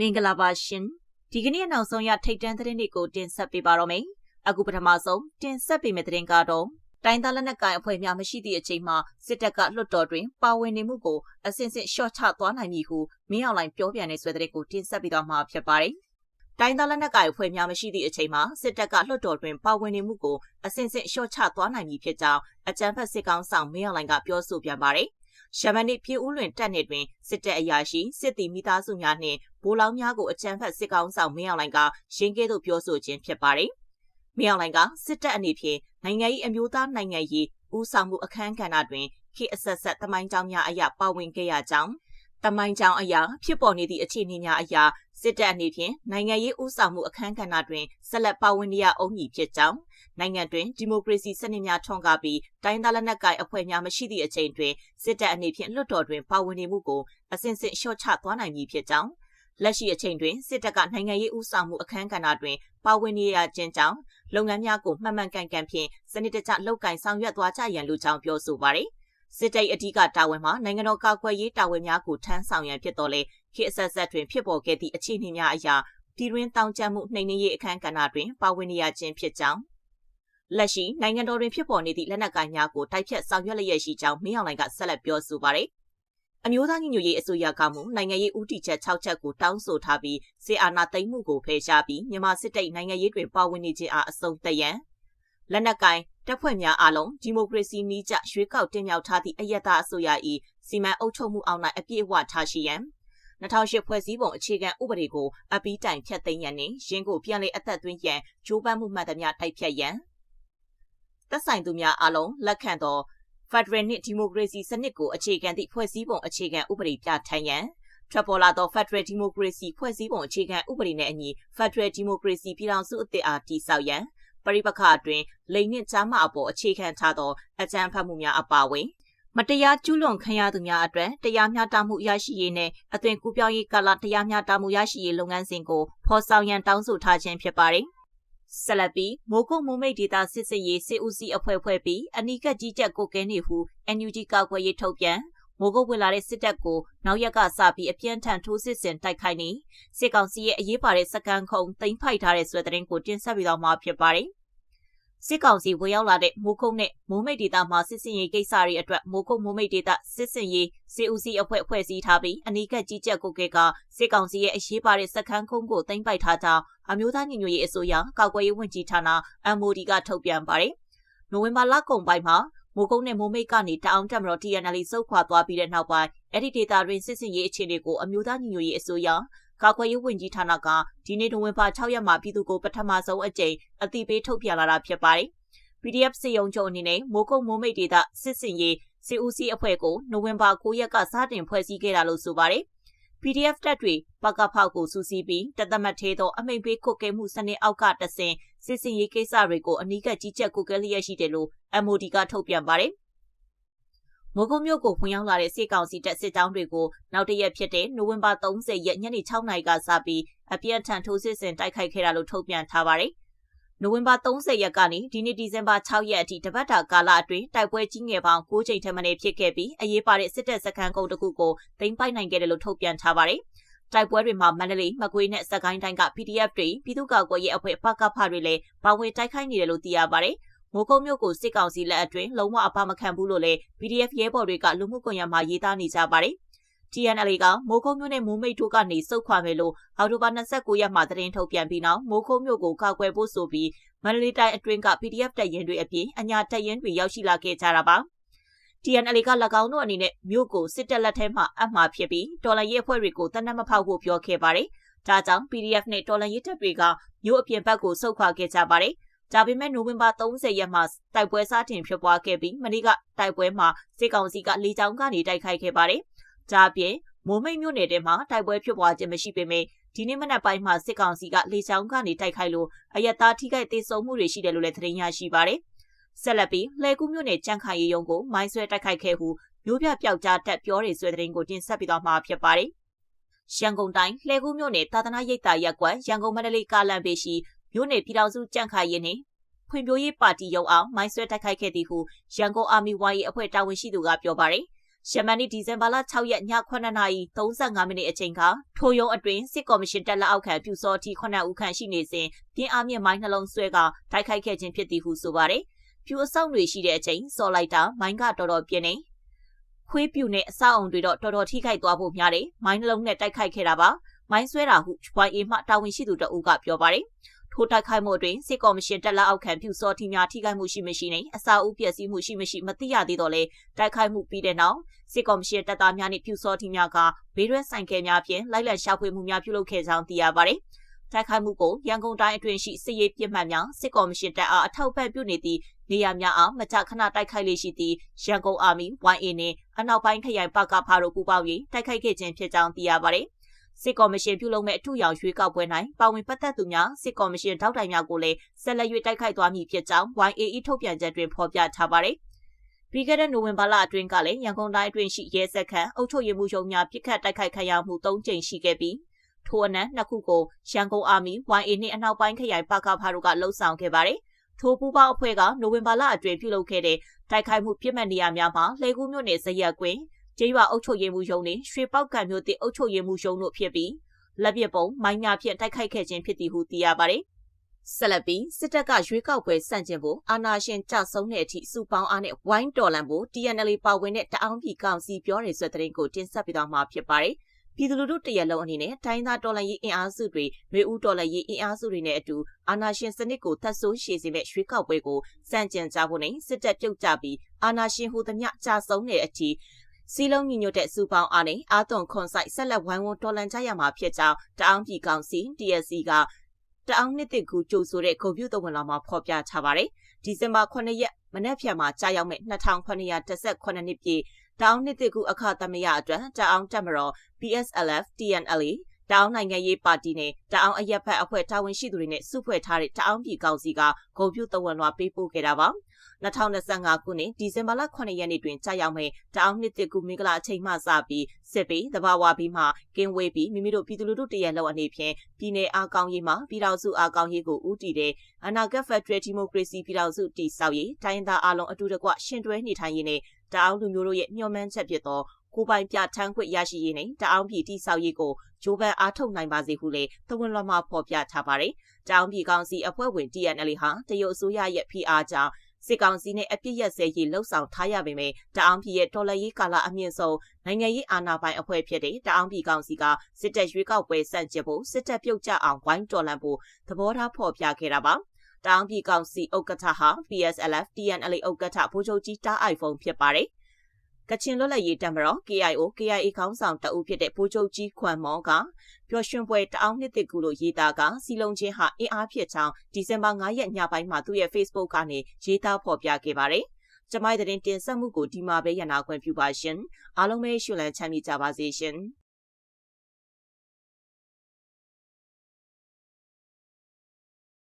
မင်္ဂလာပါရှင်ဒီကနေ့နောက်ဆုံးရထိတ်တန့်သတင်းတွေကိုတင်ဆက်ပေးပါတော့မယ်အခုပထမဆုံးတင်ဆက်ပေးမယ့်သတင်းကတော့တိုင်းသားလက်နက်ကိုင်အဖွဲ့များမရှိသည့်အချိန်မှာစစ်တပ်ကလွှတ်တော်တွင်ပါဝင်နေမှုကိုအစဉ်စဉ်ရှော့ချသွားနိုင်မည်ဟုမင်းအောင်လှိုင်ပြောပြန်တဲ့ဆွဲတဲ့ကိုတင်ဆက်ပေးသွားမှာဖြစ်ပါတယ်တိုင်းသားလက်နက်ကိုင်အဖွဲ့များမရှိသည့်အချိန်မှာစစ်တပ်ကလွှတ်တော်တွင်ပါဝင်နေမှုကိုအစဉ်စဉ်ရှော့ချသွားနိုင်မည်ဖြစ်ကြောင်းအကြံဖက်စစ်ကောင်ဆောင်မင်းအောင်လှိုင်ကပြောဆိုပြန်ပါတယ်။ ရှမန်နစ်ပြည်ဦးလွင်တက်နေတွင်စစ်တပ်အရာရှိစစ်တီမိသားစုများနှင့်ဗိုလ်လောင်းများကိုအကြံဖက်စစ်ကောင်ဆောင်မင်းအောင်လှိုင်ကရင်းကဲသို့ပြောဆိုခြင်းဖြစ်ပါတယ်။မင်းအောင်လှိုင်ကစစ်တပ်အနေဖြင့်နိုင်ငံရေးအမျိုးသားနိုင်ငံရေးဦးဆောင်မှုအခမ်းကဏ္ဍတွင်ခေတ်အဆက်ဆက်တမိုင်းကြောင်းများအရာပါဝင်ခဲ့ရကြောင်း တမိုင်းကြောင်းအရာဖြစ်ပေါ်နေသည့်အခြေအနေများအရာစစ်တပ်အနေဖြင့်နိုင်ငံရေးဦးဆောင်မှုအခမ်းကဏ္ဍတွင်ဆက်လက်ပါဝင်နေရအောင်မည်ဖြစ်ကြောင်းနိုင်ငံတွင်ဒီမိုကရေစီစနစ်များထွန်းကားပြီးတိုင်းသားလက်နက်ကိုင်အဖွဲ့များမရှိသည့်အချိန်တွင်စစ်တပ်အနေဖြင့်လွှတ်တော်တွင်ပါဝင်နေမှုကိုအစဉ်စဉ်လျှော့ချသွားနိုင်မည်ဖြစ်ကြောင်းလက်ရှိအချိန်တွင်စစ်တပ်ကနိုင်ငံရေးဦးဆောင်မှုအခမ်းကဏ္ဍတွင်ပါဝင်နေရခြင်းကြောင့်လုပ်ငန်းများကိုမှန်မှန်ကန်ကန်ဖြင့်စနစ်တကျလုပ်ကိုင်ဆောင်ရွက်သွားကြရန်လိုကြောင်းပြောဆိုပါရယ် စစ်တပ်အဓိကတာဝန်မှာနိုင်ငံတော်ကာကွယ်ရေးတာဝန်များကိုထမ်းဆောင်ရန်ဖြစ်တော်လဲခေတ်အဆက်ဆက်တွင်ဖြစ်ပေါ်ခဲ့သည့်အခြေအနေများအရာပြည်တွင်းတောင်ကျမှုနှိမ်နင်းရေးအခမ်းကဏ္ဍတွင်ပါဝင်နေရခြင်းဖြစ်ကြောင်းလက်ရှိနိုင်ငံတော်တွင်ဖြစ်ပေါ်နေသည့်လက်နက်ကိုင်များကိုတိုက်ဖြတ်ဆောင်ရွက်လျက်ရှိကြောင်းမင်းအောင်လှိုင်ကဆက်လက်ပြောဆိုပါရယ်အမျိုးသားညီညွတ်ရေးအစိုးရကမှနိုင်ငံရေးဦးတည်ချက်6ချက်ကိုတောင်းဆိုထားပြီးစစ်အာဏာသိမ်းမှုကိုဖယ်ရှားပြီးမြန်မာစစ်တပ်နိုင်ငံရေးတွင်ပါဝင်နေခြင်းအားအဆုံးသတ်ရန် လက်နက်ကိုင်တပ်ဖွဲ့များအားလုံးဒီမိုကရေစီနည်းကျရွေးကောက်တင်မြှောက်ထားသည့်အယက်သားအစိုးရ၏စီမံအုပ်ချုပ်မှုအောက်၌အပြည့်အဝထားရှိရန်2008ဖွဲ့စည်းပုံအခြေခံဥပဒေကိုအပီးတိုင်ဖျက်သိမ်းရန်နှင့်ရင်းကိုပြန်လည်အသက်သွင်းရန်ဂျိုးပန်းမှုမှန်သမျှတိုက်ဖြတ်ရန်သက်ဆိုင်သူများအားလုံးလက်ခံသောဖက်ဒရယ်နှင့်ဒီမိုကရေစီစနစ်ကိုအခြေခံသည့်ဖွဲ့စည်းပုံအခြေခံဥပဒေပြဋ္ဌာန်းရန်ထွက်ပေါ်လာသောဖက်ဒရယ်ဒီမိုကရေစီဖွဲ့စည်းပုံအခြေခံဥပဒေနှင့်အညီဖက်ဒရယ်ဒီမိုကရေစီပြည်ထောင်စုအသစ်အားတည်ဆောက်ရန် ပရိပခအတွင်းလိန်နှင့်ကြားမအပေါ်အခြေခံထားသောအကြမ်းဖက်မှုများအပါအဝင်မတရားကျူးလွန်ခံရသူများအတွက်တရားမျှတမှုရရှိရေးနဲ့အသွင်ကူးပြောင်းရေးကာလတရားမျှတမှုရရှိရေးလုပ်ငန်းစဉ်ကိုဖော်ဆောင်ရန်တောင်းဆိုထားခြင်းဖြစ်ပါတယ်။ဆက်လက်ပြီးမိုးကုတ်မိုးမိတ်ဒေတာစစ်စစ်ရေးစစ်ဦးစီးအဖွဲ့ဖွဲ့ပြီးအနီးကပ်ကြီးကြပ်ကိုကဲနေဟု NUG ကောက်ွယ်ရေးထုတ်ပြန်မိုးကုတ်ဝင်လာတဲ့စစ်တပ်ကိုနောက်ရက်ကစပြီးအပြင်းထန်ထိုးစစ်ဆင်တိုက်ခိုက်နေစစ်ကောင်စီရဲ့အရေးပါတဲ့စကန်ခုံသိမ်းဖိုက်ထားတဲ့ဆွဲတဲ့ရင်ကိုတင်ဆက်ပြီးတော့မှာဖြစ်ပါတယ်။ စစ်ကောင်စီဝင်ရောက်လာတဲ့မိုးကုတ်နဲ့မိုးမိတ်ဒေသမှာစစ်စင်ရေးကိစ္စတွေအတွက်မိုးကုတ်မိုးမိတ်ဒေသစစ်စင်ရေးစေဦးစီးအဖွဲ့ဖွဲ့စည်းထားပြီးအနီးကပ်ကြီးကြပ်ကိုကဲကစစ်ကောင်စီရဲ့အရေးပါတဲ့စခန်းကုန်းကိုတင်ပိုက်ထားကြောင်းအမျိုးသားညီညွတ်ရေးအစိုးရကောက်ွယ်ရေးဝန်ကြီးဌာန MOD ကထုတ်ပြန်ပါတယ်။နိုဝင်ဘာလကုန်ပိုင်းမှာမိုးကုတ်နဲ့မိုးမိတ်ကနေတအောင်တက်မတော် TNL စုခွာသွားပြီးတဲ့နောက်ပိုင်းအဲ့ဒီဒေတာတွင်စစ်စင်ရေးအခြေအနေကိုအမျိုးသားညီညွတ်ရေးအစိုးရ ကာကွယ်ရေးဝန်ကြီးဌာနကဒီနေ့နိုဝင်ဘာ6ရက်မှာပြည်သူကိုပထမဆုံးအကြိမ်အသိပေးထုတ်ပြန်လာတာဖြစ်ပါတယ်။ PDF စစ်ရုံချုပ်အနေနဲ့မိုးကုတ်မိုးမိတ်ဒေသစစ်စင်ရေးစစ်ဦးစီးအဖွဲ့ကိုနိုဝင်ဘာ9ရက်ကစတင်ဖွဲ့စည်းခဲ့တာလို့ဆိုပါတယ်။ PDF တပ်တွေပကဖောက်ကိုစူးစီးပြီးတသက်မသေးသောအမိန်ပေးခုတ်ကဲမှုစနစ်အောက်ကတဆင်စစ်စင်ရေးကိစ္စတွေကိုအနီးကပ်ကြီးကြပ်ကုကဲလျက်ရှိတယ်လို့ MOD ကထုတ်ပြန်ပါတယ်။ မိုးကုတ်မြို့ကိုဝင်ရောက်လာတဲ့စစ်ကောင်စီတပ်စစ်ကြောင်းတွေကိုနောက်တရက်ဖြစ်တဲ့နိုဝင်ဘာ30ရက်ညနေ6နာရီကစပြီးအပြင်းထန်ထိုးစစ်ဆင်တိုက်ခိုက်ခဲ့တာလို့ထုတ်ပြန်ထားပါတယ်။နိုဝင်ဘာ30ရက်ကနေဒီနေ့ဒီဇင်ဘာ6ရက်အထိတပတ်တာကာလအတွင်းတိုက်ပွဲကြီးငယ်ပေါင်း9ချိန်ထက်မနည်းဖြစ်ခဲ့ပြီးအရေးပါတဲ့စစ်တပ်စခန်းကုန်းတစ်ခုကိုသိမ်းပိုက်နိုင်ခဲ့တယ်လို့ထုတ်ပြန်ထားပါတယ်။တိုက်ပွဲတွေမှာမန္တလေးမကွေးနဲ့စကိုင်းတိုင်းက PDF တွေပြည်သူ့ကာကွယ်ရေးအဖွဲ့ပကဖတွေလည်းပါဝင်တိုက်ခိုက်နေတယ်လို့သိရပါတယ်။ မိုးကုတ်မြို့ကိုစစ်ကောင်စီလက်အတွင်းလုံးဝအပမခံဘူးလို့လည်း PDF ရဲဘော်တွေကလူမှုကွန်ရက်မှာရေးသားနေကြပါတယ်။ TNL ကမိုးကုတ်မြို့နဲ့မိုးမိတ်တို့ကနေစုတ်ခွာမယ်လို့အော်တိုဘာ29ရက်မှာသတင်းထုတ်ပြန်ပြီးနောက်မိုးကုတ်မြို့ကိုကာကွယ်ဖို့ဆိုပြီးမန္တလေးတိုင်းအတွင်းက PDF တပ်ရင်းတွေအပြင်အညာတပ်ရင်းတွေရောက်ရှိလာခဲ့ကြတာပါ။ TNL က၎င်းတို့အနေနဲ့မြို့ကိုစစ်တပ်လက်ထဲမှာအမှားဖြစ်ပြီးတော်လန်ရေးအဖွဲ့တွေကိုတနက်မဖောက်ဖို့ပြောခဲ့ပါတယ်။ဒါကြောင့် PDF နဲ့တော်လန်ရေးတပ်တွေကမြို့အပြင်ဘက်ကိုဆုတ်ခွာခဲ့ကြပါတယ်။ ဒါပေမဲ့နိုဝင်ဘာ30ရက်မှာတိုက်ပွဲစတင်ဖြစ်ပွားခဲ့ပြီးမနေ့ကတိုက်ပွဲမှာစစ်ကောင်စီကလေကြောင်းကနေတိုက်ခိုက်ခဲ့ပါတယ်။ဒါအပြင်မိုးမိတ်မြို့နယ်ထဲမှာတိုက်ပွဲဖြစ်ပွားခြင်းမရှိပေမဲ့ဒီနေ့မနက်ပိုင်းမှာစစ်ကောင်စီကလေကြောင်းကနေတိုက်ခိုက်လို့အယက်သားထိခိုက်ဒေဆုံးမှုတွေရှိတယ်လို့လည်းသတင်းရရှိပါတယ်။ဆက်လက်ပြီးလှဲကူးမြို့နယ်ကြန့်ခိုင်ရုံကိုမိုင်းဆွဲတိုက်ခိုက်ခဲ့ဟုမျိုးပြပျောက်ကြားတက်ပြောတဲ့ဆွဲတဲ့ကိုတင်ဆက်ပြီးတော့မှာဖြစ်ပါတယ်။ရန်ကုန်တိုင်းလှဲကူးမြို့နယ်သာသနာရိပ်သာရပ်ကွက်ရန်ကုန်မန္တလေးကားလမ်းပေရှိ မြို့နယ်ပြည်ထောင်စုကြန့်ခိုင်ရင်နှင့်ဖွံ့ဖြိုးရေးပါတီရုံးအောင်မိုင်းဆွဲတိုက်ခိုက်ခဲ့သည်ဟုရန်ကုန်အာမီဝိုင်းအဖွဲ့တာဝန်ရှိသူကပြောပါတယ်ယမန်နေ့ဒီဇင်ဘာလ6ရက်ည9:35မိနစ်အချိန်ကထိုယုံအတွင်စစ်ကော်မရှင်တက်လက်အောက်ခံပြူစောတီ9ဦးခန့်ရှိနေစဉ်ပြင်းအားမြင့်မိုင်းနှလုံးဆွဲကတိုက်ခိုက်ခဲ့ခြင်းဖြစ်သည်ဟုဆိုပါတယ်။ပြူအဆောင်တွေရှိတဲ့အချိန်စော်လိုက်တာမိုင်းကတော်တော်ပြင်းနေခွေးပြူနဲ့အဆောက်အုံတွေတော့တော်တော်ထိခိုက်သွားဖို့များတယ်။မိုင်းနှလုံးနဲ့တိုက်ခိုက်ခဲ့တာပါ။မိုင်းဆွဲတာဟု YA မှတာဝန်ရှိသူတအုပ်ကပြောပါတယ်။ ထိုတိုက်ခိုက်မှုအတွင်းစစ်ကော်မရှင်တက်လက်အောက်ခံပြူစောတီများထိခိုက်မှုရှိမရှိနဲ့အစာအုပ်ပျက်စီးမှုရှိမရှိမသိရသေးတော့လေတိုက်ခိုက်မှုပြီးတဲ့နောက်စစ်ကော်မရှင်တပ်သားများနှင့်ပြူစောတီများကဘေးရွက်ဆိုင်ကယ်များဖြင့်လိုက်လံရှာဖွေမှုများပြုလုပ်ခဲ့ကြောင်းသိရပါတယ်။တိုက်ခိုက်မှုကိုရန်ကုန်တိုင်းအတွင်းရှိစစ်ရေးပြစ်မှတ်များစစ်ကော်မရှင်တပ်အားအထောက်ပံ့ပြုနေသည့်နေရာများအားမကြာခဏတိုက်ခိုက်လေရှိသည့်ရန်ကုန်အာမီ YA နှင့်အနောက်ပိုင်းခရိုင်ပကဖာတို့ပူးပေါင်း၍တိုက်ခိုက်ခဲ့ခြင်းဖြစ်ကြောင်းသိရပါတယ်။ စစ်ကော်မရှင်ပြုလုပ်မဲ့အထူးရောင်ရွေးကောက်ပွဲ၌ပါဝင်ပတ်သက်သူများစစ်ကော်မရှင်ထောက်တိုင်များကိုလည်းဆက်လက်၍တိုက်ခိုက်သွားမည်ဖြစ်ကြောင်း YAE ထုတ်ပြန်ချက်တွင်ဖော်ပြထားပါတယ်။ပြီးခဲ့တဲ့နိုဝင်ဘာလအတွင်းကလည်းရန်ကုန်တိုင်းအတွင်းရှိရဲစက်ခန့်အုပ်ချုပ်ရေးမှုရုံးများပြစ်ခတ်တိုက်ခိုက်ခံရမှု၃ကြိမ်ရှိခဲ့ပြီးထိုအနက်နှစ်ခုကိုရန်ကုန်အာမီ YA နှင့်အနောက်ပိုင်းခရိုင်ပကဖာတို့ကလှုပ်ဆောင်ခဲ့ပါတယ်။ထိုပူပေါင်းအဖွဲ့ကနိုဝင်ဘာလအတွင်းပြုလုပ်ခဲ့တဲ့တိုက်ခိုက်မှုပြစ်မှတ်နေရာများမှာလှေကူးမြို့နယ်ဇရက်ကွင်း ကျေးရွာအုပ်ချုပ်ရေးမှုရုံးနှင့်ရွှေပောက်ကံမြို့တစ်အုပ်ချုပ်ရေးမှုရုံးတို့ဖြစ်ပြီးလက်ပစ်ပုံမိုင်းများဖြင့်တိုက်ခိုက်ခဲ့ခြင်းဖြစ်သည်ဟုသိရပါတယ်။ဆက်လက်ပြီးစစ်တပ်ကရွေးကောက်ပွဲစန့်ကျင်ဖို့အာဏာရှင်ကြဆုံးတဲ့အထိစုပေါင်းအားနဲ့ဝိုင်းတော်လန်ဖို့ TNL ပါဝင်တဲ့တအောင်ပြည်ကောင်စီပြောရဲဆိုတဲ့တဲ့ကိုတင်ဆက်ပေးသွားမှာဖြစ်ပါတယ်။ပြည်သူလူထုတရက်လုံးအနေနဲ့တိုင်းသားတော်လှန်ရေးအင်အားစုတွေမျိုးဦးတော်လှန်ရေးအင်အားစုတွေနဲ့အတူအာဏာရှင်စနစ်ကိုသတ်ဆိုးရှည်စေမဲ့ရွေးကောက်ပွဲကိုစန့်ကျင်ကြဖို့နဲ့စစ်တပ်ပြုတ်ကြပြီးအာဏာရှင်ဟူသမျှကြဆုံးတဲ့အထိ စီလုံးညီညွတ်တဲ့စူပေါင်းအားနဲ့အာသွန်ခွန်ဆိုင်ဆက်လက်ဝိုင်းဝန်းတော်လှန်ကြရမှာဖြစ်ကြောင်းတအောင်ပြည်ကောင်စီ TSC ကတအောင်နှစ်တစ်ကူကြိုဆိုတဲ့ဂုံပြုသဝင်လာမှာဖော်ပြထားပါတယ်။ဒီဇင်ဘာ9ရက်မနက်ဖြန်မှာကြာရောက်မဲ့2918နှစ်ပြည့်တအောင်နှစ်တစ်ကူအခသမယအတွက်တအောင်တက်မတော် PSLF TNLA တအောင်နိုင်ငံရေးပါတီနဲ့တအောင်အရက်ဖက်အဖွဲ့တာဝန်ရှိသူတွေနဲ့စုဖွဲ့ထားတဲ့တအောင်ပြည်ကောင်စီကဂုံပြုသဝင်လွှာပေးပို့ခဲ့တာပါ။ 2025ခုနှစ်ဒီဇင်ဘာလ9ရက်နေ့တွင်ကြာရောက်မဲ့တအောင်နှစ်တစ်ကူမင်္ဂလာအချိန်မှစပြီးစစ်ပြီးတဘာဝပြီးမှကင်းဝေးပြီးမိမိတို့ပြည်သူလူထုတရက်လောက်အနေဖြင့်ပြည်내အားကောင်းရေးမှာပြည်တော်စုအားကောင်းရေးကိုဦးတည်တဲ့အနာဂတ်ဖက်ဒရယ်ဒီမိုကရေစီပြည်တော်စုတည်ဆောက်ရေးတိုင်းသားအလုံးအတူတကွရှင်တွဲနေထိုင်ရေးနဲ့တအောင်လူမျိုးတို့ရဲ့မျှော်မှန်းချက်ဖြစ်သောကိုပိုင်ပြထမ်းခွင့်ရရှိရေးနဲ့တအောင်ပြည်တိဆောက်ရေးကိုဂျိုးပန်အားထုတ်နိုင်ပါစေဟုလည်းသဝန်လွှမ်းမှာဖော်ပြထားပါတယ်။တအောင်ပြည်ကောင်စီအဖွဲ့ဝင် TNL ဟာတရုတ်အစိုးရရဲ့ PR ကြောင့် စစ်ကောင်စီနဲ့အပြစ်ရက်စဲရေးလှုပ်ဆောင်ထားရပေမဲ့တအောင်ပြည်ရဲ့တော်လှန်ရေးကာလအမြင့်ဆုံးနိုင်ငံရေးအာဏာပိုင်အဖွဲ့ဖြစ်တဲ့တအောင်ပြည်ကောင်စီကစစ်တပ်ရွေးကောက်ပွဲစန့်ကျင်ဖို့စစ်တပ်ပြုတ်ကျအောင်ဝိုင်းတော်လှန်ဖို့သဘောထားဖော်ပြခဲ့တာပါတောင်ပြည်ကောင်စီဥက္ကဋ္ဌဟာ PSLF TNLA ဥက္ကဋ္ဌဗိုလ်ချုပ်ကြီးတားအိုက်ဖုန်းဖြစ်ပါတယ် ကချင်လွတ်လပ်ရေးတပ်မတော် KIO KIA ခေါင်းဆောင်တအုပ်ဖြစ်တဲ့ဗိုလ်ချုပ်ကြီးခွန်မောကပျော်ရွှင်ပွဲတအောင်နှစ်တကူလို့ရေးသားကစီလုံးချင်းဟာအင်အားဖြစ်ချောင်းဒီဇင်ဘာ9ရက်ညပိုင်းမှာသူ့ရဲ့ Facebook ကနေရေးသားဖော်ပြခဲ့ပါတယ်။ကျမိုင်းတဲ့တင်ဆက်မှုကိုဒီမှာပဲရနာခွင့်ပြုပါရှင်။အားလုံးပဲရှင်လန်းချမ်းမြေ့ကြပါစေရှင်။